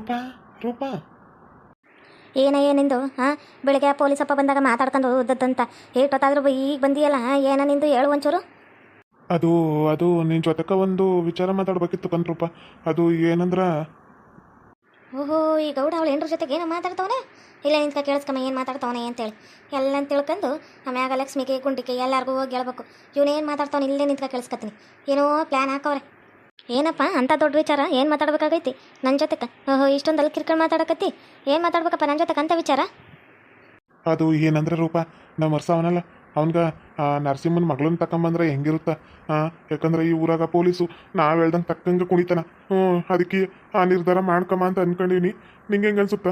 ರೂಪಾ ರೂಪ. ಏನ ಏನಿಂದು ಹಾಂ? ಬೆಳಿಗ್ಗೆ ಪೊಲೀಸಪ್ಪ ಬಂದಾಗ ಮಾತಾಡ್ಕೊಂಡು ಉದ್ದದ್ದಂತ ಏಟೊತ್ತಾದ್ರೂ ಈಗ ಬಂದಿಯಲ್ಲ ಏನ ನಿಂದು ಹೇಳು ಒಂಚೂರು. ಅದು ಅದು ನಿನ್ನ ಜೊತೆಕ ಒಂದು ವಿಚಾರ ಮಾತಾಡ್ಬೇಕಿತ್ತು ಕಣ್ರೂಪ ಅದು ಏನಂದ್ರ? ಓಹೋ ಈ ಗೌಡ ಅವಳು ಹೆಂಡ್ರ ಜೊತೆಗೆ ಏನೋ ಮಾತಾಡ್ತವನೆ? ಇಲ್ಲ ನಿಂತ್ಕ ಕೇಳಿಸ್ಕಮ್ಮ ಏನು ಮಾತಾಡ್ತವನೆ ಅಂತೇಳಿ. ಎಲ್ಲ ತಿಳ್ಕೊಂಡು ಆಮ್ಯಾಗ ಲಕ್ಷ್ಮಿಗೆ ಗುಂಡಿಗೆ ಎಲ್ಲರಿಗೂ ಹೋಗಿ ಹೇಳ್ಬೇಕು. ಇವನೇನು ಮಾತಾಡ್ತಾವನೆ ಇಲ್ಲೇ ನಿಂತ್ಕ ಕೇಳಿಸ್ಕತ್ತೀನಿ. ಏನೋ ಪ್ಲ್ಯಾನ್ ಹಾಕವ್ರೆ. ಏನಪ್ಪ ಅಂಥ ದೊಡ್ಡ ವಿಚಾರ? ಏನು ಮಾತಾಡ್ಬೇಕಾಗೈತಿ? ನನ್ನ ಜೊತೆಗೆ ಓಹೋ ಇಷ್ಟೊಂದು ಅಲ್ಲಿ ಕಿರ್ಕೊಂಡು ಮಾತಾಡಕತ್ತಿ? ಏನು ಮಾತಾಡ್ಬೇಕಪ್ಪ ನನ್ನ ಜೊತೆಗೆ ಅಂತ ವಿಚಾರ? ಅದು ಏನಂದ್ರೆ ರೂಪ ನಮ್ಮ ವರ್ಷ ಅವನಲ್ಲ ಅವನ್ಗ ನರಸಿಂಹನ ಮಗಳನ್ನ ತಕೊಂಬಂದ್ರೆ ಹೆಂಗಿರುತ್ತ? ಯಾಕಂದ್ರೆ ಈ ಊರಾಗ ಪೊಲೀಸು ನಾವು ಹೇಳ್ದಂಗೆ ತಕ್ಕಂಗೆ ಕುಣಿತಾನ. ಹ್ಞೂ ಅದಕ್ಕೆ ಆ ನಿರ್ಧಾರ ಮಾಡ್ಕಮ್ಮ ಅಂತ ಅನ್ಕೊಂಡಿನಿ ನಿಂಗೆ ಹೆಂಗೆ ಅನ್ಸುತ್ತ?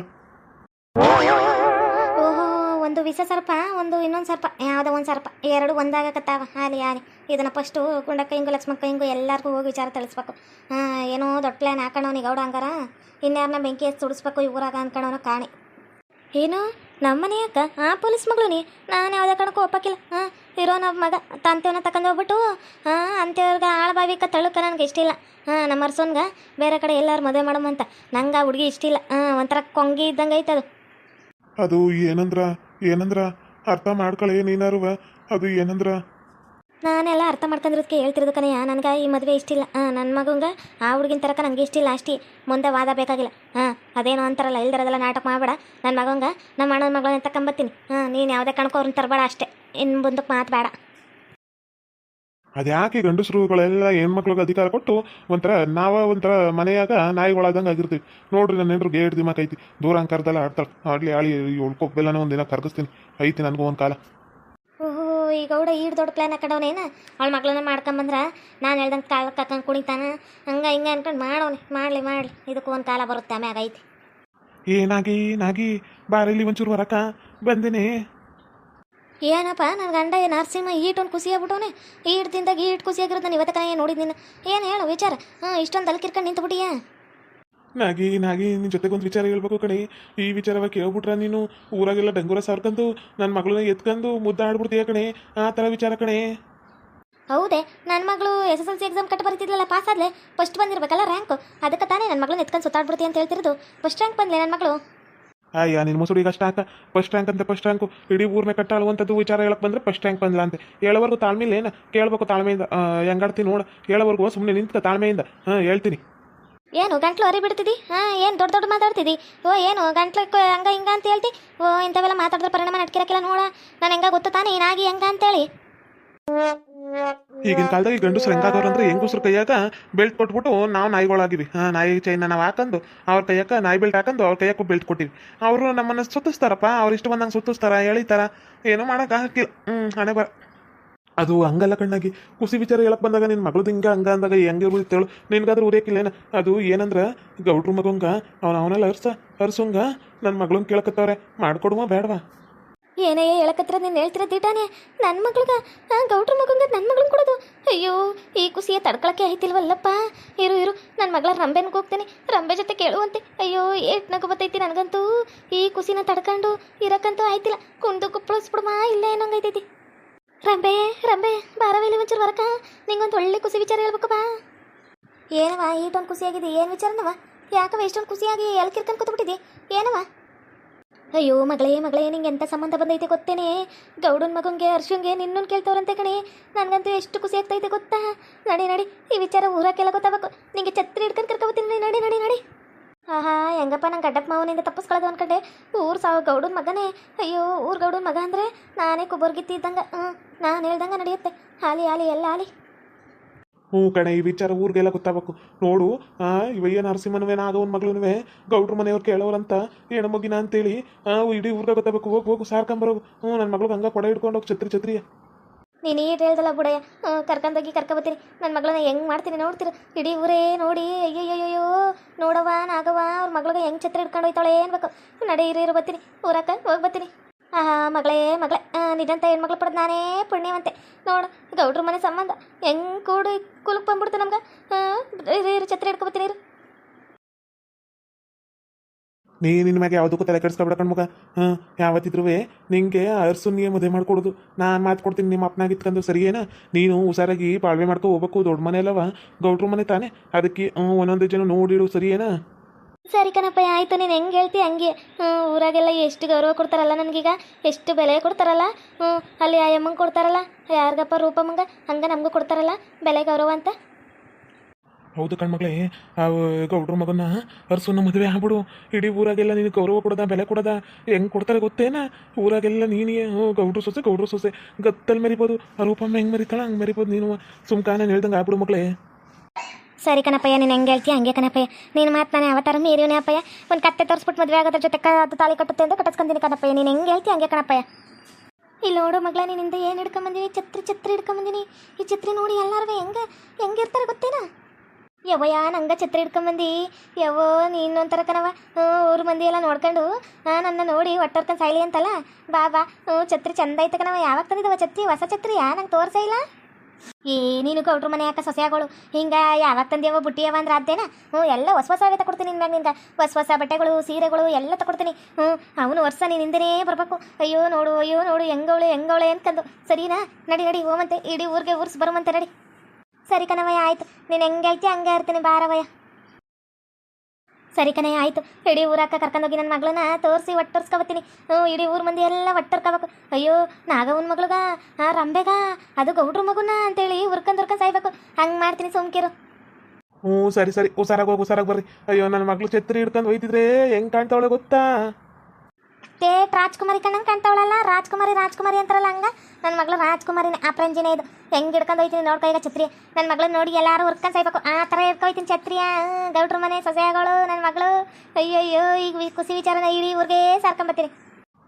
ಓಹೋ ಒಂದು ವಿಷ ಸರ್ಪ ಒಂದು ಇನ್ನೊಂದು ಸರ್ಪ. ಯಾವುದೋ ಒಂದು ಸರ್ಪ. ಎರಡು ಒಂದಾಗಕತ್ತಾವ. ಹಾಲಿ ಹಾಲಿ. ಇದನ್ನ ಫಸ್ಟು ಗುಂಡಕ್ಕ ಹಿಂಗು ಲಕ್ಷ್ಮಕ್ಕ, ಹಿಂಗು ಎಲ್ಲರಿಗೂ ಹೋಗಿ ವಿಚಾರ ತಿಳಿಸ್ಬೇಕು. ಏನೋ ದೊಡ್ಡ ಪ್ಲ್ಯಾನ್ ಹಾಕೊಂಡವನಿಗೆ ಗೌಡ ಹಂಗಾರ. ಇನ್ಯಾರನ್ನ ಬೆಂಕಿ ಹಚ್ಚಿ ಸುಡಿಸ್ಬೇಕು ಈ ಊರಾಗ ಅನ್ಕೊಂಡವನ ಕಾಣಿ. ಏನು? ನಮ್ಮನೆ ಅಕ್ಕ ಹಾಂ ಪೊಲೀಸ್ ಮಗಳು ನೀ? ನಾನು ಯಾವುದೇ ಕಾರಣಕ್ಕೂ ಒಪ್ಪಕ್ಕಿಲ್ಲ ಹಾಂ ಇರೋ ನಮ್ಮ ಮಗ ತಂತೆವನ್ನ ತಗೊಂಡು ಹೋಗ್ಬಿಟ್ಟು ಹಾಂ ಆಳ ಬಾವಿಕ ತಳುಕ ನನಗೆ ಇಷ್ಟ ಇಲ್ಲ. ಹಾಂ ನಮ್ಮ ಅರ್ಸೋನ್ಗೆ ಬೇರೆ ಕಡೆ ಎಲ್ಲರೂ ಮದುವೆ ಮಾಡಮಂತ ನಂಗೆ ಆ ಹುಡುಗಿ ಇಷ್ಟ ಇಲ್ಲ. ಹಾಂ ಒಂಥರ ಕೊಂಗಿ ಇದ್ದಂಗೆ ಐತೆ ಅದು. ಏನಂದ್ರ? ಏನಂದ್ರ? ಅರ್ಥ ಮಾಡ್ಕೊಳ್ಳಿ ನೀನಾರುವ? ಅದು ಏನಂದ್ರ? ನಾನೆಲ್ಲ ಅರ್ಥ ಮಾಡ್ಕೊಂಡಿರೋದಕ್ಕೆ ಹೇಳ್ತಿರೋದು ಕಣಯ್ಯ. ನನಗೆ ಈ ಮದುವೆ ಇಷ್ಟಿಲ್ಲ ಹಾಂ ನನ್ನ ಮಗಂಗೆ ಆ ಹುಡುಗಿನ ತರಕ ನನಗೆ ಇಷ್ಟಿಲ್ಲ ಅಷ್ಟೇ. ಮುಂದೆ ವಾದ ಬೇಕಾಗಿಲ್ಲ. ಹಾಂ ಅದೇನೋ ಅಂತಾರಲ್ಲ, ಇಲ್ದಿರೋದೆಲ್ಲ ನಾಟಕ ಮಾಡಬೇಡ. ನನ್ನ ಮಗಂಗೆ ನಮ್ಮ ಅಣ್ಣನ ಮಗಳನ್ನ ತಕೊಂಬತ್ತೀನಿ ಹಾಂ ನೀನು ಯಾವುದೇ ಕಣಕ್ಕೋ ಅವ್ರನ್ನ ತರಬೇಡ ಅಷ್ಟೇ. ಇನ್ನು ಮುಂದಕ್ಕೆ ಮಾತು ಬೇಡ. ಅದ್ಯಾಕೆ ಗಂಡಸರುಗಳೆಲ್ಲ ಹೆಣ್ಮಕ್ಳಿಗೆ ಅಧಿಕಾರ ಕೊಟ್ಟು ಒಂಥರ ನಾವ ಒಂಥರ ಮನೆಯಾಗ ನಾಯಿಗಳಾದಂಗೆ ಆಗಿರ್ತೀವಿ. ನೋಡ್ರಿ ನನ್ನ ಹೆಂಡ್ರು ಗೇಟ್ ದಿಮಾಕೈತಿ ದೂರ ಅಂಕಾರದಲ್ಲ ಆಡ್ತಾಳೆ. ಆಡ್ಲಿ ಆಳಿ ಉಳ್ಕೊಬ್ಬೆಲ್ಲನೂ ಒಂದಿನ ಕರ್ಗಿಸ್ತೀನಿ. ಐತಿ ನನಗೂ ಒಂದು ಕಾಲ. ಈ ಗೌಡ ಈಡ್ ದೊಡ್ಡ ಪ್ಲ್ಯಾನ್ ಹಾಕೊಂಡವನೇನ ಅವಳ ಮಗಳನ್ನ ಮಾಡ್ಕೊಂಬಂದ್ರ ನಾನು ಹೇಳ್ದಂಗೆ ಕಾಲ ಕಕ್ಕಂಗೆ ಕುಣಿತಾನ. ಹಂಗೆ ಹಿಂಗೆ ಅನ್ಕೊಂಡು ಮಾಡೋನೆ ಮಾಡಲಿ ಮಾಡಲಿ. ಇದಕ್ಕೂ ಒಂದು ಕಾಲ ಬರುತ್ತೆ ಆಮ್ಯಾಗ ಐತಿ. ಏನಾಗಿ ನಾಗಿ ಬಾರಿಲಿ ಒಂಚೂರು ಹೊರಕ ಬಂದಿನಿ. ಏನಪ್ಪ ನನ್ನ ಗಂಡ ಏನು ನರಸಿಂಹ ಈಟೊಂದು ಖುಷಿ ಆಗ್ಬಿಟ್ಟವನೆ ಈಟ್ ತಿಂದಾಗ ಈಟ್ ಖುಷಿಯಾಗಿರೋದು ನಾನು ಇವತ್ತ ಕಣ ನೋಡಿದ್ ನಿನ್ನ? ಏನು ಹೇಳು ವಿಚಾರ? ಹಾಂ ಇಷ್ಟೊಂದು ಅಲ್ಲಿ ಕಿರ್ಕೊಂಡು ನಿಂತು ನಾಗಿ ನಾಗಿ ನಿನ್ನ ಜೊತೆಗೊಂದು ವಿಚಾರ ಹೇಳ್ಬೇಕು ಕಣೆ. ಈ ವಿಚಾರವಾಗಿ ಕೇಳ್ಬಿಟ್ರ ನೀನು? ಊರಾಗೆಲ್ಲ ಡಂಗೂರ ಸಾರ್ಕೊಂಡು ನನ್ನ ಮಗಳನ್ನ ಎತ್ಕೊಂಡು ಮುದ್ದಾಡ್ಬಿಡ್ತೀಯ ಕಣೆ? ಆ ಥರ ವಿಚಾರ ಕಣೆ. ಹೌದೇ ನನ್ನ ಮಗಳು S S L C exam ಕಟ್ಟ ಬರ್ತಿದ್ಲಲ್ಲ ಪಾಸ್ ಆದ್ಲೆ? ಫಸ್ಟ್ ಬಂದಿರ್ಬೇಕಲ್ಲ ರ್ಯಾಂಕ್ ಅದಕ್ಕೆ ತಾನೇ ನನ್ನ ಮಗಳನ್ನ ಎತ್ಕೊಂಡು ಸುತ್ತಾಡ್ಬಿಡ್ತಿ ಅಂತ ಹೇಳ್ತಿರೋದು. ಫಸ್ಟ್ ರ್ಯಾಂಕ್ ಬಂದ್ಲೆ ನನ್ನ ಮಗಳು? ಅಯ್ಯ ನಿನ್ನ ಮುಸುಡಿ ಅಷ್ಟ ಹಾಕ. ಫಸ್ಟ್ ರ್ಯಾಂಕ್ ಅಂತ ಫಸ್ಟ್ ರ್ಯಾಂಕು ಇಡೀ ಊರ್ನ ಕಟ್ಟಾಳುವಂಥದ್ದು ವಿಚಾರ ಹೇಳಕ್ ಬಂದ್ರೆ ಫಸ್ಟ್ ರ್ಯಾಂಕ್ ಬಂದಿಲ್ಲ ಅಂತ. ಹೇಳೋವರೆಗೂ ಇಲ್ಲ ಏನು ಕೇಳಬೇಕು ತಾಳ್ಮೆಯಿಂದ. ಹೆಂಗಾಡ್ತೀನಿ ನೋಡು. ಹೇಳೋವರೆಗೂ ಸುಮ್ಮನೆ ನಿಂತ ತಾಳ್ಮೆಯಿಂದ. ಹಾಂ ಹೇಳ್ತೀನಿ. ಏನು, ಗಂಟ್ಲು ಅರಿ ಬಿಡ್ತಿದ್ದಿ ಹಾಂ, ಏನು, ದೊಡ್ಡ ದೊಡ್ಡ ಮಾತಾಡ್ತಿದ್ದಿ ಓ, ಏನು, ಗಂಟ್ಲು ಹಂಗ ಹಿಂಗ ಅಂತ ಹೇಳ್ತಿ? ಓ, ಇಂಥವೆಲ್ಲ ಮಾತಾಡಿದ್ರೆ ಪರಿಣಾಮ ನಡ್ಕಿರಕ್ಕಿಲ್ಲ ನೋಡ. ನಾನು ಹೆಂಗ ಗೊತ್ತ ತಾನೇ ಏನಾಗಿ ಹೆಂಗ ಅಂತೇಳಿ? ಈಗಿನ ಕಾಲದಾಗ ಈ ಗಂಡು ಹೆಂಗಾದವ್ರು ಅಂದ್ರೆ ಹೆಂಗಸ್ರ ಕೈಯಾಗ ಬೆಲ್ಟ್ ಕೊಟ್ಬಿಟ್ಟು ನಾವು ನಾಯಿಗಳಾಗಿವಿ ಹಾಂ, ನಾಯಿ ಚೈನ ನಾವು ಹಾಕೊಂಡು ಅವ್ರ ಕೈಯಾಗ ನಾಯಿ ಬೆಲ್ಟ್ ಹಾಕೊಂಡು ಅವ್ರ ಕೈಯಾಗ ಬೆಲ್ಟ್ ಕೊಟ್ಟಿವಿ ಅವರು ನಮ್ಮನ್ನ ಸುತ್ತಿಸ್ತಾರಪ್ಪ, ಅವ್ರು ಇಷ್ಟ ಬಂದಂಗೆ ಸುತ್ತಿಸ್ತಾರ ಏನೂ ಮಾಡಕ್ ಹಾಕಿಲ್ಲ ಹ್ಞೂ ಹಣೆ ಬರ ಅದು ಹಂಗಲ್ಲ ಕಣ್ಣಾಗಿ. ಖುಷಿ ವಿಚಾರ ಹೇಳಕ್ ಬಂದಾಗ ನಿನ್ನ ಮಗಳದು ಹಿಂಗೆ ಹಂಗ ಅಂದಾಗ ಹೆಂಗೆ ಉಳಿತೇಳು ನಿನ್ಗಾದ್ರೂ ಉರಿಯಕ್ಕಿಲ್ಲೇನ ಅದು ಏನಂದ್ರ ಗೌಡ್ರ ಮಗಂಗ, ಅವನ ಅವನೆಲ್ಲ ಅರ್ಸ ಅರ್ಸುಂಗ ನನ್ನ ಮಗಳನ್ನ ಕೇಳಕತ್ತವ್ರೆ. ಮಾಡ್ಕೊಡುವ ಬೇಡವಾ. ಏನೇ ಹೇಳಕತ್ರ, ನೀನು ಹೇಳ್ತಿರ ದಿಟಾನೆ ನನ್ನ ಮಗ್ಳಿಗ ಗೌಡ್ರ ಮಗಂಗ ನನ್ನ ಮಗಳನ್ನ ಕೊಡೋದು? ಅಯ್ಯೋ, ಈ ಖುಷಿಯ ತಡ್ಕೊಳಕ್ಕೆ ಆಯ್ತಿಲ್ವಲ್ಲಪ್ಪ? ಇರು ಇರು ನನ್ನ ಮಗಳ ರಂಬೆನ್ಗೆ ಹೋಗ್ತೇನೆ. ರಂಬೆ ಜೊತೆ ಕೇಳುವಂತೆ. ಅಯ್ಯೋ, ಏಟ್ ನಗು ಬತ್ತೈತಿ ನನಗಂತೂ. ಈ ಖುಷಿನ ತಡ್ಕೊಂಡು ಇರಕ್ಕಂತೂ ಆಯ್ತಿಲ್ಲ. ಕುಂದು ಕುಪ್ಪಳಿಸ್ಬಿಡಮ್ಮ ಇಲ್ಲ ಏನಂಗೈತೈತಿ ರಂಬೆ ರಂಬೆ, ಬಾರವೇಲಿ ಒಂಚೂರು ಹೊರಕ. ನಿಂಗೊಂದು ಒಳ್ಳೆ ಖುಷಿ ವಿಚಾರ ಹೇಳ್ಬೇಕು ಬಾ. ಏನವ ಈಟೊಂದು ಖುಷಿಯಾಗಿದೆ ಏನು ವಿಚಾರನವ ಯಾಕವ ಇಷ್ಟೊಂದು ಖುಷಿಯಾಗಿ ಎಲ್ಲಿ ಕಿರ್ಕೊಂಡು ಕೂತ್ಬಿಟ್ಟಿದೆ ಏನವ ಅಯ್ಯೋ, ಮಗಳೇ ಮಗಳೇ, ನಿಂಗೆ ಎಂಥ ಸಂಬಂಧ ಬಂದೈತೆ ಗೊತ್ತೇನೆ? ಗೌಡನ ಮಗಂಗೆ ಅರ್ಶಂಗೆ ನಿನ್ನನ್ನು ಕೇಳ್ತವ್ರಂತೆ ಕಣೆ. ನನಗಂತೂ ಎಷ್ಟು ಖುಷಿ ಆಗ್ತೈತೆ ಗೊತ್ತಾ? ನಡಿ ನಡಿ, ಈ ವಿಚಾರ ಊರಕ್ಕೆಲ್ಲ ಗೊತ್ತಾಗಬೇಕು. ನಿಂಗೆ ಛತ್ರಿ ಹಿಡ್ಕೊಂಡು ಕರ್ಕೊಬತ್ತೀನಿ ನಡಿ ನಡಿ ನಡಿ. ಆಹಾ, ಹೆಂಗಪ್ಪ ನಂಗೆ ಗಡ್ಡಪ್ಪ ಮಾವನಿಂದ ತಪ್ಪಿಸ್ಕೊಳ್ಳೋದು ಅನ್ಕಂಡೆ. ಊರು ಸಾವು ಗೌಡನ ಮಗನೇ. ಅಯ್ಯೋ, ಊರು ಗೌಡನ ಮಗ ಅಂದರೆ ನಾನೇ ಕುಬರ್ಗಿತ್ತಿ ಇದ್ದಂಗೆ. ಹ್ಞೂ ನಾನು ಹೇಳ್ದಂಗೆ ನಡೆಯುತ್ತೆ. ಹಾಲಿ ಹಾಲಿ, ಎಲ್ಲ ಹಾಲಿ. ಹ್ಞೂ ಕಣೆ, ಈ ವಿಚಾರ ಊರಿಗೆಲ್ಲ ಗೊತ್ತಾಗಬೇಕು. ನೋಡು ಇವಯ್ಯ ನರಸಿಂಹನವೇನ ನಾಗವನ ಮಗಳನ್ನುವೆ ಗೌಡ್ರ ಮನೆಯವ್ರು ಕೇಳೋರಂತ ಹೆಣ್ಣು ಮಗಿನ ಅಂತೇಳಿ ಇಡೀ ಊರ್ಗೆ ಗೊತ್ತಾಗಬೇಕು. ಹೋಗು ಹೋಗು, ಸಾರ್ಕೊಂಬರೋಗು. ಹ್ಞೂ ನನ್ನ ಮಗಳಿಗೆ ಹಂಗೆ ಕೊಡ ಹಿಡ್ಕೊಂಡು ಹೋಗಿ, ಛತ್ರಿ, ಛತ್ರಿಯ. ನೀನು ಈಟ್ ಹೇಳ್ದಲ್ಲ ಬುಡಯ್ಯ? ಕರ್ಕೊಂಡೋಗಿ ಕರ್ಕೊಬತ್ತೀನಿ ನನ್ನ ಮಗಳನ್ನ ಹೆಂಗೆ ಮಾಡ್ತೀನಿ ನೋಡ್ತೀರ. ಇಡೀ ಊರೇ ನೋಡಿ, ಅಯ್ಯಯ್ಯಯ್ಯೋ ನೋಡವ್ವ ನಾಗವ್ವ ಅವ್ರ ಮಗಳಿಗೆ ಹೆಂಗೆ ಛತ್ರ ಹಿಡ್ಕೊಂಡು ಹೋಯ್ತಾಳೆ ಏನ್ಬೇಕು ನಡಿ ಇರು ಬತ್ತೀನಿ ಊರಕ್ಕ ಹೋಗಿ ಬರ್ತೀನಿ. ಆಹಾ, ಮಗಳೇ ಮಗಳೇ. ನಿಜಂತ ಹೆಣ್ಮಕ್ಳು ಪಡೆದು ನಾನೇ ಪುಣ್ಯವಂತೆ. ನೋಡು, ಗೌಡ್ರ ಮನೆ ಸಂಬಂಧ. ಹೆಂಗ್ ಕೂಡಿ ಕುಲುಕ್ ಬಂದ್ಬಿಡ್ತು ನಮ್ಗೆ. ಇರು ಛತ್ರ ಹಿಡ್ಕೊಬತ್ತೀನಿ ಇರು. ನೀ ನಿನ್ನ ಮ್ಯಾಗೆ ಯಾವುದಕ್ಕೂ ತಲೆ ಕೆಡಿಸ್ಕೊಬೇಡ ಕಣ್ಮಗ ಹಾಂ ಯಾವತ್ತಿದ್ರು ನಿಂಗೆ ಅರ್ಸುನಿಗೆ ಮದುವೆ ಮಾಡ್ಕೊಡೋದು. ನಾನು ಮಾತು ಕೊಡ್ತೀನಿ ನಿಮ್ಮ ಅಪ್ಪನಾಗ ಇತ್ಕೊಂಡು ಸರಿಯೇನಾ? ನೀನು ಹುಷಾರಾಗಿ ಬಾಳ್ವೆ ಮಾಡ್ಕೊ ಹೋಗ್ಬೇಕು ದೊಡ್ಡ ಮನೆ ಅಲ್ಲವ? ಗೌಡ್ರ ಮನೆ ತಾನೆ. ಅದಕ್ಕೆ ಒಂದೊಂದು ಜನ ನೋಡಿಡು ಸರಿಯೇನಾ? ಸರಿ ಕಣಪ್ಪ, ಆಯ್ತು, ನೀನು ಹೆಂಗೆ ಹೇಳ್ತಿ ಹಂಗೆ. ಊರಾಗೆಲ್ಲ ಎಷ್ಟು ಗೌರವ ಕೊಡ್ತಾರಲ್ಲ ನನಗೀಗ? ಎಷ್ಟು ಬೆಲೆ ಕೊಡ್ತಾರಲ್ಲ? ಅಲ್ಲಿ ಆಯಮ್ಮಂಗೆ ಕೊಡ್ತಾರಲ್ಲ? ಯಾರಿಗಪ್ಪ ರೂಪಮ್ಮಂಗೆ? ಹಂಗೆ ನಮಗೂ ಕೊಡ್ತಾರಲ್ಲ? ಬೆಲೆ ಗೌರವ ಅಂತ? ಹೌದು ಕಣ್ಮಗಳೇ ಆ ಗೌಡ್ರ ಮಗನ ಅರ್ಸುನ ಮದುವೆ ಆಗ್ಬಿಡು. ಇಡೀ ಊರಾಗೆಲ್ಲ ನೀನು ಗೌರವ ಕೊಡದ, ಬೆಲೆ ಕೊಡದ? ಹೆಂಗೆ ಕೊಡ್ತಾರೆ ಗೊತ್ತೇನ? ಊರಾಗೆಲ್ಲ ನೀನೇ ಗೌಡ್ರ ಸೊಸೆ, ಗೌಡ್ರು ಸೊಸೆ. ಗತ್ತಲ್ಲಿ ಮರಿಬೋದು. ಆ ರೂಪಮ್ಮ ಹೆಂಗೆ ಮರಿತಾಳ? ಹಂಗೆ ಮರಿಬೋದು ನೀನು. ಸುಮ್ಕ ನಾನು ಹೇಳ್ದಂಗೆ ಆಗ್ಬಿಡು ಮಗಳೇ. ಸರಿ ಕಣಪ್ಪಯ್ಯ, ನೀನು ಹೆಂಗೆ ಹೇಳ್ತೀಯ ಹಂಗೆ ಕಣಪ್ಪಯ್ಯ. ನೀನು ಮಾತು ನಾನು ಯಾವತ್ತಾರ ಮೀರಿವನೇ ಅಪ್ಪಯ್ಯ. ಒಂದು ಕತ್ತೆ ತೋರಿಸ್ಬಿಟ್ಟು ಮದುವೆ ಆಗೋದ್ರ ಜೊತೆ ಅದು ತಾಳಿ ಕಟ್ಟುತ್ತೆ ಅಂತ ಕಟ್ಟಿಸ್ಕೊಂತೀನಿ ಕಣಪ್ಪಯ್ಯ. ನೀನು ಹೆಂಗೆ ಹೇಳ್ತೀಯ ಹಂಗೆ ಕಣಪ್ಪಯ್ಯ? ಇಲ್ಲಿ ನೋಡು ಮಗಳ ನೀನಿಂದ ಏನು ಹಿಡ್ಕೊಂಬಂದಿವಿ ಛತ್ರಿ ಛತ್ರಿ ಹಿಡ್ಕೊಂಬಂದಿನಿ ಈ ಛತ್ರಿ ನೋಡಿ ಎಲ್ಲರೂ ಹೆಂಗೆ ಹೆಂಗಿರ್ತಾರೆ ಗೊತ್ತೇನಾ? ಯವ್ವಯ್ಯ ನಂಗೆ ಛತ್ರಿ ಹಿಡ್ಕೊಂಬಂದು ಯವ್ವೋ ಒಂಥರ ಕಣವ ಊರು ಮಂದಿ ಎಲ್ಲ ನೋಡ್ಕೊಂಡು ನನ್ನ ನೋಡಿ ಒಟ್ಟರ್ಕೊಂಡು ಸಾಯ್ಲಿ ಅಂತಲ್ಲ? ಬಾ ಬಾ. ಹ್ಞೂ, ಛತ್ರಿ ಚಂದ ಐತೆ ಕಣವ ಯಾವಾಗ ತಂದಿದ್ದವ ಛತ್ರಿ? ಹೊಸ ಛತ್ರಿಯಾ ನಂಗೆ ತೋರ್ಸ ಇಲ್ಲ. ಏ, ನೀನು ಗೌಡ್ರ ಮನೆ ಯಾಕೆ ಸೊಸೆಗಳು ಹಿಂಗ ಯಾವಾಗ ಬುಟ್ಟಿ ಬುಟ್ಟಿಯವ ಅಂದ್ರೆ ಅದೇನ? ಹ್ಞೂ, ಎಲ್ಲ ಹೊಸ ಹೊಸವೇ ತಗೊಡ್ತೀನಿ ನಿನ್ನ ನಿಂದ. ಹೊಸ ಹೊಸ ಬಟ್ಟೆಗಳು, ಸೀರೆಗಳು ಎಲ್ಲ ತಗೊಡ್ತೀನಿ ಹ್ಞೂ, ಅವನು ವರ್ಷ ನೀನು ಹಿಂದೆನೇ ಬರಬೇಕು. ಅಯ್ಯೋ, ನೋಡು ಅಯ್ಯೋ, ನೋಡು, ಹೆಂಗವಳೆ ಹೆಂಗವಳೆ ಅಂತಂದು ಸರಿನಾ? ನಡಿ ನಡಿ, ಹೋಮಂತೆ. ಇಡೀ ಊರಿಗೆ ಊರ್ಸ್ ಬರುವಂತೆ ನಡಿ. ಸರಿ ಕಣವಯ್ಯ ಆಯ್ತು. ನೀನು ಹೆಂಗೆ ಹೇಳ್ತಿ ಹಂಗೆ ಇರ್ತೀನಿ ಬಾರವಯ್ಯ ಸರಿ ಕಣಯ್ಯ ಆಯ್ತು. ಇಡೀ ಊರಾಕ ಕರ್ಕೊಂಡೋಗಿ ನನ್ನ ಮಗಳನ್ನ ತೋರಿಸಿ ಒಟ್ಟರ್ಸ್ಕೊಬತ್ತೀನಿ. ಹ್ಞೂ ಇಡೀ ಊರು ಮಂದಿ ಎಲ್ಲ ಒಟ್ಟರ್ಕೋಬೇಕು. ಅಯ್ಯೋ ನಾಗವನ್ ಮಗಳ್ಗ ರಂಬೆಗ, ಅದು ಗೌಡ್ರ ಮಗುನ ಅಂತೇಳಿ ಹುರ್ಕಂದು ಉರ್ಕೊಂಡ್ ಸಾಯ್ಬೇಕು. ಹಂಗೆ ಮಾಡ್ತೀನಿ ಸುಮ್ಕಿರು. ಹ್ಞೂ ಸರಿ ಸರಿ. ಹುಷಾರಾಗಿ ಹೋಗಿ, ಹುಷಾರಾಗಿ ಬರ್ರಿ. ಅಯ್ಯೋ ನನ್ನ ಮಗಳು ಛತ್ರಿ ಹಿಡ್ಕೊಂಡು ಹೋಯ್ತಿದ್ರೆ ಹೆಂಗ್ ಕಾಣ್ತಾವಳೆ ಗೊತ್ತಾ? ತೇಟ್ ರಾಜ್ಕುಮಾರಿ ಕಣ್ಣಂಗೆ ಕಾಣ್ತಾವಳಲ್ಲ ರಾಜ್ಕುಮಾರಿ ರಾಜ್ಕುಮಾರಿ ಅಂತಾರಲ್ಲ ಹಂಗ ನನ್ನ ಮಗಳು ರಾಜ್ಕುಮಾರಿನೇ ಅಪ್ರಂಜಿನೇ ಇದು ಹೆಂಗೆ ಹಿಡ್ಕೊಂಡು ಹೋಯ್ತೀನಿ ನೋಡ್ಕೊ ಈಗ ಛತ್ರಿ ನನ್ನ ಮಗಳನ್ನ ನೋಡಿ ಎಲ್ಲಾರು ಹುರ್ಕೊಂಡು ಸಾಯ್ಬೇಕು ಆ ಥರ ಹಿಡ್ಕೊಯ್ತೀನಿ ಛತ್ರಿಯ ಹ್ಮ್, ಗೌಡ್ರ ಮನೆ ಸೊಸೆಗಳು ನನ್ನ ಮಗಳು ಅಯ್ಯಯ್ಯೋ ಈಗ ವಿ- ಖುಷಿ ವಿಚಾರನ ಇಡೀ ಊರಿಗೆ ಸಾರ್ಕೊಂಬತ್ತೀನಿ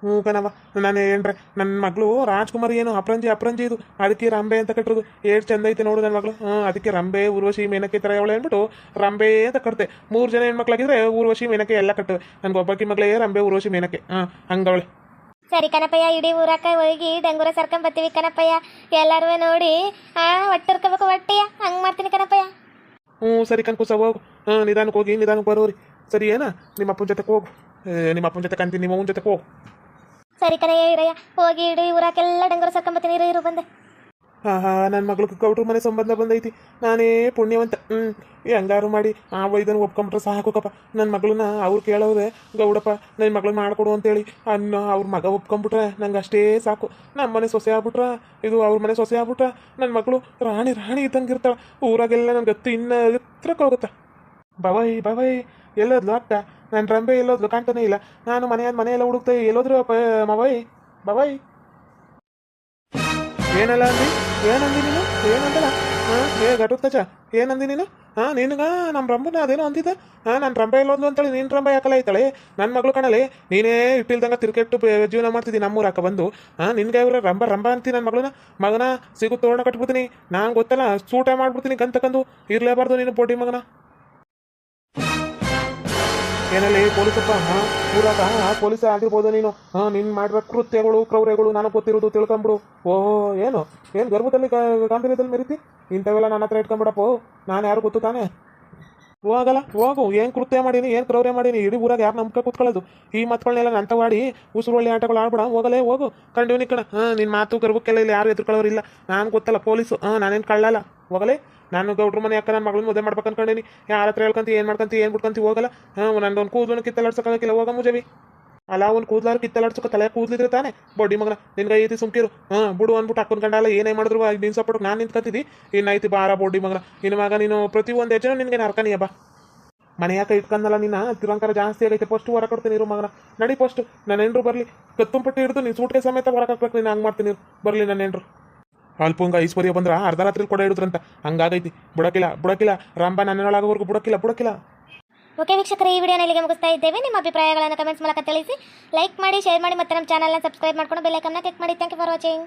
ಹ್ಞೂ ಕಣವ ನಾನು ಏನ್ರೆ ನನ್ನ ಮಗಳು ರಾಜ್ಕುಮಾರ್ ಏನು ಅಪ್ರಂಜಿ ಅಪ್ರಂಜಿ ಇದು. ಅದಕ್ಕೆ ರಂಬೆ ಅಂತ ಕಟ್ಟಿರೋದು. ಏಟ್ ಚಂದ ಐತೆ ನೋಡು ನನ್ನ ಮಗಳು. ಹ್ಞೂ ಅದಕ್ಕೆ ರಂಬೆ ಊರ್ವಶಿ ಮೇನಕೆ ಥರ ಅವಳು ಅಂದ್ಬಿಟ್ಟು ರಂಬೆ ಅಂತ ಕಟ್ತೆ. ಮೂರು ಜನ ಹೆಣ್ಮಕ್ಳಾಗಿದ್ರೆ ಊರ್ವಶಿ ಮೇನಕೆ ಎಲ್ಲ ಕಟ್ಟವೆ ನನಗೆ ಒಬ್ಬಾಕಿ ಮಗಳೇ ರಂಬೆ ಊರ್ವಶಿ ಮೇನಕೆ. ಹಾಂ ಹಂಗವಳೆ. ಸರಿ ಕಣಪ್ಪಯ್ಯ ಇಡೀ ಊರಾಕ ಹೋಗಿ ಡಂಗೂರ ಸರ್ಕೊಂಬತ್ತೀವಿ ಕಣಪ್ಪಯ್ಯ. ಎಲ್ಲರೂ ನೋಡಿ. ಆ ಒಟ್ಟರ್ಕೋಬೇಕು ಹೊಟ್ಟೆಯ ಹಂಗ್ ಮಾಡ್ತೀನಿ ಕಣಪ್ಪಯ್ಯ. ಹ್ಞೂ ಸರಿ ಕನ್ಕುಸ ಹೋಗು. ಹಾಂ ನಿಧಾನಕ್ಕೆ ಹೋಗಿ ನಿಧಾನಕ್ಕೆ ಬರೋರಿ. ಸರಿ ಏನ? ನಿಮ್ಮ ಅಪ್ಪನ ಜೊತೆಗೆ ಹೋಗು. ನಿಮ್ಮ ಅಪ್ಪನ ಜೊತೆ ಕಂತೀನಿ ನಿಮ್ಮ ಅವನ ಜೊತೆಗೆ ಹೋಗು. ಸರಿ ಕಣಯ್ಯ ಇರಯ್ಯ. ಹೋಗಿ ಇಡೀ ಊರಾಕೆಲ್ಲ ಡಂಗೂರ ಸರ್ಕೊಂಬತ್ತೀನಿ ಇರು ಇರು, ಬಂದೆ. ಹಾ ಹಾ ನನ್ನ ಮಗಳಿಗೆ ಗೌಡ್ರ ಮನೆ ಸಂಬಂಧ ಬಂದೈತಿ. ನಾನೇ ಪುಣ್ಯವಂತ. ಹ್ಞೂ ಹೆಂಗಾರು ಮಾಡಿ ಆ ವೈದ್ಯನ ಒಪ್ಕೊಂಬಿಟ್ರೆ ಸಾಕುಕಪ್ಪ ನನ್ನ ಮಗಳನ್ನ ಅವ್ರು ಕೇಳೋದೆ ಗೌಡಪ್ಪ ನನ್ನ ಮಗಳು ಮಾಡಿಕೊಡು ಅಂತೇಳಿ. ಅನ್ನೋ ಅವ್ರ ಮಗ ಒಪ್ಕೊಂಬಿಟ್ರೆ ನಂಗೆ ಅಷ್ಟೇ ಸಾಕು. ನಮ್ಮ ಮನೆ ಸೊಸೆ ಆಗ್ಬಿಟ್ರ? ಇದು ಅವ್ರ ಮನೆ ಸೊಸೆ ಆಗ್ಬಿಟ್ರ? ನನ್ನ ಮಗಳು ರಾಣಿ ರಾಣಿ ಇದ್ದಂಗೆ ಇರ್ತಾಳೆ ಊರಾಗೆಲ್ಲ ನನ್ನ ಗತ್ತು ಇನ್ನ ಹತ್ರಕ್ಕೆ ಹೋಗುತ್ತೆ? ಬವೈ ಬವೈ. ಎಲ್ಲದ್ಲು ಅಕ್ಕ ನನ್ನ ರಂಬೆ ಎಲ್ಲೋದ್ರು ಕಾಣ್ತಾನೆ ಇಲ್ಲ. ನಾನು ಮನೆಯ ಮನೆಯೆಲ್ಲ ಹುಡುಕ್ತಾ ಎಲ್ಲೋದ್ರು ಮವೈ ಬವೈ ಏನಲ್ಲ ಅಂದಿ? ಏನಂದಿ ನೀನು? ಏನಂದಲ್ಲ ಹಾಂ, ಏ ಘಟದ ಕಚ ಏನಂದಿ ನೀನು? ಹಾಂ, ನಿನಗ ನಮ್ಮ ರಂಬನ ಅದೇನೋ ಅಂದಿದ್ದ? ಹಾಂ ನನ್ನ ರಂಬೆ ಎಲ್ಲೋದ್ಲು ಅಂತೇಳಿ ನಿನ್ನ ರಂಬೆ ಯಾಕಲ್ಲ ಐತಾಳೆ ನನ್ನ ಮಗಳು ಕಾಣಲೆ. ನೀನೇ ಇಟ್ಟಿಲ್ದಂಗ ತಿರ್ಕೆಟ್ಟು ಜೀವನ ಮಾಡ್ತಿದ್ದಿ ನಮ್ಮೂರಾಕ ಬಂದು. ಹಾಂ, ನಿನ್ಗೆ ಇವ್ರ ರಂಬ ರಂಬ ಅಂತೀನಿ ನನ್ನ ಮಗಳನ್ನ ಮಗನ ಸಿಗು ತೋರಣ ಕಟ್ಬಿಡ್ತೀನಿ. ನಾನು ಗೊತ್ತಲ್ಲ, ಸೂಟ ಮಾಡ್ಬಿಡ್ತೀನಿ ಗಂತಕಂದು ಇರಲೇಬಾರ್ದು ನೀನು ಪೊಡಿ ಮಗನ. ಏನಲ್ಲಿ ಪೊಲೀಸಪ್ಪ, ಹಾಂ ಹಾಂ ಪೊಲೀಸ ಆಗಿರ್ಬೋದು ನೀನು. ಹಾಂ ನಿನ್ನ ಮಾಡಿರೋ ಕೃತ್ಯಗಳು, ಕ್ರೌರ್ಯಗಳು ನನಗೆ ಗೊತ್ತಿರೋದು ತಿಳ್ಕೊಂಬಿಡು. ಓಹೋ, ಏನು? ಏನು ಗರ್ಭದಲ್ಲಿ ಗಾಂಭೀರ್ಯದಲ್ಲಿ ಮೆರಿತಿ? ಇಂಥವೆಲ್ಲ ನನ್ನ ಹತ್ರ ಇಟ್ಕೊಂಬಿಡಪ್ಪ. ನಾನು ಯಾರು ಗೊತ್ತು ತಾನೇ? ಹೋಗಲ್ಲ ಹೋಗು. ಏನು ಕೃತ್ಯ ಮಾಡೀನಿ, ಏನು ಕ್ರೌರ್ಯ ಮಾಡೀನಿ, ಇಡೀ ಊರಾಗ ಯಾರು ನಂಬ್ಕ ಕೂತ್ಕೊಳ್ಳೋದು? ಈ ಮಾತುಗಳನ್ನೆಲ್ಲ ನಂತ ಮಾಡಿ ಉಸಿರು ಒಳ್ಳೆ ಆಟಗಳು ಆಡ್ಬೇಡ. ಹೋಗಲೇ ಹೋಗು. ಕಂಡು ಕಣ ಹಾಂ ನಿನ್ನ ಮಾತು ಗರ್ಭಕ್ಕೆಲ್ಲ ಇಲ್ಲಿ ಯಾರು ಎದುರ್ಕೊಳ್ಳೋರಿಲ್ಲ. ನಾನು ಗೊತ್ತಲ್ಲ, ಪೊಲೀಸು. ಹಾಂ, ನಾನೇನು ಕಳ್ಳಲ್ಲ. ಹೋಗಲೇ? ನಾನು ಗೌಡ್ರ ಮನೆ ಅಕ್ಕ, ನನ್ನ ಮಗಳನ್ನ ಮದುವೆ ಮಾಡ್ಬೇಕು ಅನ್ಕೊಂಡೇನಿ. ಯಾರ ಹತ್ರ ಹೇಳ್ಕಂತ, ಏನು ಮಾಡ್ಕಂತ, ಏನು ಬಿಡ್ಕಂತ ಹೋಗಲ್ಲ. ಹಾಂ ನಂದೊಂದು ಕೂದಲು ಕಿತ್ತಲಾಡ್ಸೋಕ್ಕಾಗಕ್ಕಿಲ್ಲ ಹೋಗ ಮುಜವಿ. ಅಲ್ಲ, ಅವ್ನು ಕೂದಲಾರು ಕಿತ್ತಲಾಡ್ಸೋಕೆ ತಲೆ ಕೂದಲಿದ್ರೆ ತಾನೆ. ಬಡ್ಡಿ ಮಗನ, ನಿನ್ಗೆ ಐತಿ ಸುಮ್ಕಿರು. ಹಾಂ ಬಿಡು ಅಂದ್ಬಿಟ್ಟು ಅಕ್ಕನ ಗಂಡ ಎಲ್ಲ ಏನೇ ಮಾಡಿದ್ರು ನಿನ್ ಸಪೋರ್ಟ್ ನಾನು ನಿಂತ್ಕೊತಿದ್ದಿ. ಇನ್ನೈತಿ ಬಾರ ಬೊಡ್ಡಿ ಮಗನ. ನಿನ್ನ ಮಗ, ನೀನು ಪ್ರತಿ ಒಂದು ಹೆಜ್ಜೆನೂ ನಿನಗೆ ನರ್ಕನಿಯ ಹಬ್ಬ ಮನೆ ಯಾಕೆ ಇಟ್ಕೊಂಡಲ್ಲ ನಿನ್ನ ತಿರಂಕಾರ ಜಾಸ್ತಿ ಆಗೈತೆ ಫಸ್ಟ್ ಹೊರ ಕೊಡ್ತೀನಿ ಇರು ಮಗನ. ನಡಿ ಫಸ್ಟ್ ನನ್ನ ಹೆಂಡ್ರು ಬರಲಿ. ಕತ್ತುಂಪಟ್ಟಿ ಹಿಡಿದು ನೀನು ಸೂಟ್ಗೆ ಸಮೇತ ಹೊರಗೆ ಹಾಕ್ಬೇಕು, ನೀನು ಹಂಗೆ ಮಾಡ್ತೀನಿ ಬರಲಿ ನನ್ನ ಹೆಂಡ್ರು. ಅಲ್ಪಂಗ ಐಶ್ವರ್ಯ ಬಂದ್ರ ಅರ್ಧ ರಾತ್ರಿ ಕೊಡ ಇಡುದ್ರಂತ. ಹಂಗಾಗೈತಿ. ಬುಡಕಿಲ್ಲ ಬುಡಕಿಲ್ಲ ರಾಂಬ ನನ್ನೊಳಗೋವರೆಗೂ ಬುಡಕಿಲ್ಲ ಬುಡಕಿಲ್ಲ ಓಕೆ ವೀಕ್ಷಕರೇ, ಈ ವಿಡಿಯೋನ ಇಲ್ಲಿಗೆ ಮುಗಿಸ್ತಾ ಇದ್ದೇವೆ. ನಿಮ್ಮ ಅಭಿಪ್ರಾಯಗಳನ್ನು ಕಮೆಂಟ್ಸ್ ಮೂಲಕ ತಿಳಿಸಿ. ಲೈಕ್ ಮಾಡಿ ಶೇರ್ ಮಾಡಿ ಮತ್ತೆ ನಮ್ಮ ಚಾನಲ್ನ ಸಬ್ಸ್ಕ್ರೈಬ್ ಮಾಡ್ಕೊಂಡು ಬೆಲ್ಲೈಕನ್ನ ಕ್ಲಿಕ್ ಮಾಡಿ. Thank you for watching